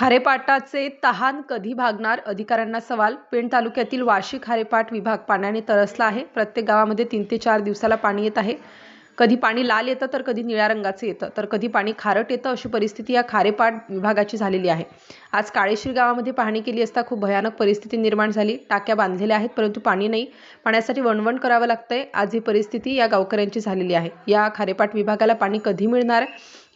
खारेपाटाचे तहान कधी भागणार? अधिकाऱ्यांना सवाल. पेण तालुक्यातील वाशी खारेपाट विभाग पाण्याने तरसला आहे. प्रत्येक गावामध्ये तीन ते चार दिवसाला पाणी येत आहे. कधी पाणी लाल येतं तर कधी निळ्या रंगाचं येतं. तर कधी पाणी खारट येतं अशी परिस्थिती या खारेपाट विभागाची झालेली आहे. आज काळेश्री गावामध्ये पाहणी केली असता खूप भयानक परिस्थिती निर्माण झाली. टाक्या बांधलेल्या आहेत परंतु पाणी नाही. पाण्यासाठी वणवण करावं लागतंय. आज ही परिस्थिती या गावकऱ्यांची झालेली आहे. या खारेपाट विभागाला पाणी कधी मिळणार?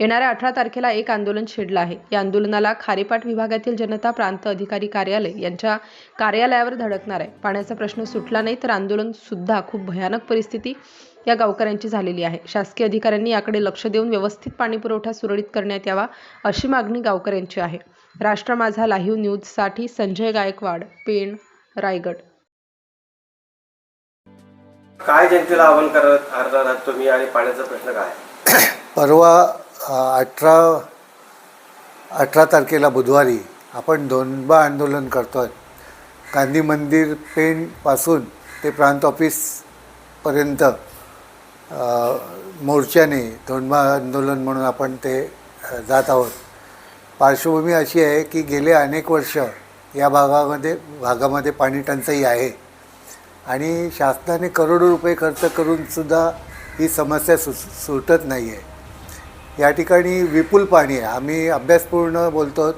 येणाऱ्या अठरा तारखेला एक आंदोलन छेडलं आहे. या आंदोलनाला खारेपाट विभागातील जनता प्रांत अधिकारी कार्यालय यांच्या कार्यालयावर धडकणार आहे. पाण्याचा प्रश्न सुटला नाही तर आंदोलन सुद्धा खूप भयानक परिस्थिती या गावकऱ्यांची झालेली आहे. शासकीय अधिकाऱ्यांनी याकडे लक्ष देऊन व्यवस्थित पाणी पुरवठा सुरळीत करण्यात यावा अशी मागणी गावकऱ्यांची आहे. राष्ट्र माझा लाईव्ह न्यूजसाठी संजय गायकवाड पेण रायगड. काय जनतेला आवाहन करत तुम्ही आणि पाण्याचा प्रश्न काय? परवा अठरा अठरा तारखेला बुधवारी आपण दोनबा आंदोलन करतो आहे गांधी मंदिर पेणपासून ते प्रांत ऑफिसपर्यंत मोर्चाने दोनबा आंदोलन म्हणून आपण ते जात आहोत. पार्श्वभूमी अशी आहे की गेले अनेक वर्ष या भागामध्ये भागामध्ये पाणी टंचाई आहे आणि शासनाने करोडो रुपये खर्च करूनसुद्धा ही समस्या सु सुटत नाही आहे या ठिकाणी विपुल पाणी आहे. आम्ही अभ्यासपूर्ण बोलतो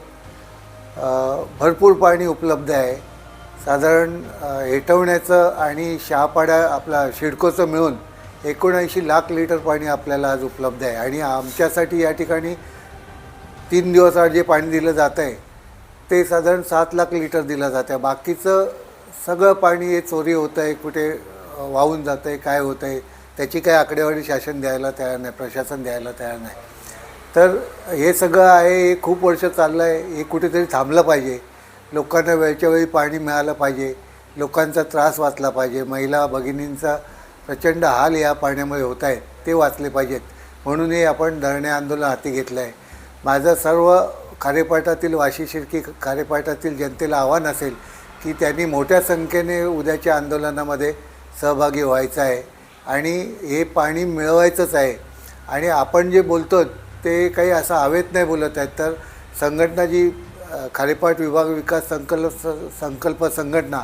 भरपूर पाणी उपलब्ध आहे. साधारण हेटवण्याचं आणि शहापाड्या आपला शिडकोचं मिळून एकोणऐंशी लाख लिटर पाणी आपल्याला आज उपलब्ध आहे. आणि आमच्यासाठी या ठिकाणी तीन दिवस आड जे पाणी दिलं जातं आहे ते साधारण सात लाख लिटर दिलं जातं आहे. बाकीचं सगळं पाणी हे चोरी होतं आहे कुठे वाहून जातं आहे काय होतं आहे त्याची काही आकडेवारी शासन द्यायला तयार नाही प्रशासन द्यायला तयार नाही. तर हे सगळं आहे हे खूप वर्ष चाललं आहे हे कुठेतरी थांबलं पाहिजे. लोकांना वेळच्या वेळी पाणी मिळालं पाहिजे लोकांचा त्रास वाचला पाहिजे. महिला भगिनींचा प्रचंड हाल या पाण्यामुळे होत आहेत ते वाचले पाहिजेत. म्हणून हे आपण धरणे आंदोलन हाती घेतलं आहे. माझं सर्व खारेपाटातील वाशी शिर्की खारेपाटातील जनतेला आव्हान असेल की त्यांनी मोठ्या संख्येने उद्याच्या आंदोलनामध्ये सहभागी व्हायचं आहे. आणि हे पाणी मिळवायचंच आहे. आणि आपण जे बोलतो ते काही असं हवेत नाही बोलत आहेत. तर संघटना जी अ, खारेपाट विभाग विकास संकल्प संकल्प संघटना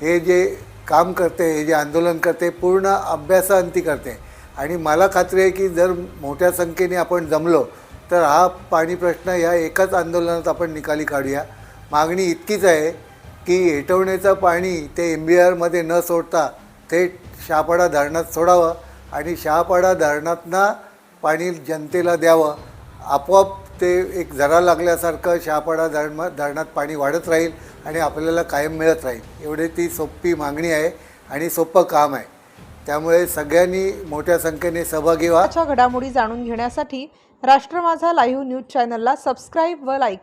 हे जे काम करते हे जे आंदोलन करते पूर्ण अभ्यासाअंती करते. आणि मला खात्री आहे की जर मोठ्या संख्येने आपण जमलो तर हा पाणी प्रश्न ह्या एकाच आंदोलनात आपण निकाली काढूया. मागणी इतकीच आहे की हेटवण्याचं पाणी ते एम बी आरमध्ये न सोडता थेट शहापाडा धरणात सोडावं आणि शहापाडा धरणातनं पाणी जनतेला द्यावं. आपोआप ते एक जरा लागल्यासारखं शहापाडा धरण धरणात पाणी वाढत राहील आणि आपल्याला कायम मिळत राहील. एवढी ती सोपी मागणी आहे आणि सोपं काम आहे. त्यामुळे सगळ्यांनी मोठ्या संख्येने सहभागी व्हा. घडामोडी जाणून घेण्यासाठी राष्ट्र माझा लाईव्ह न्यूज चॅनलला सबस्क्राईब व लाईक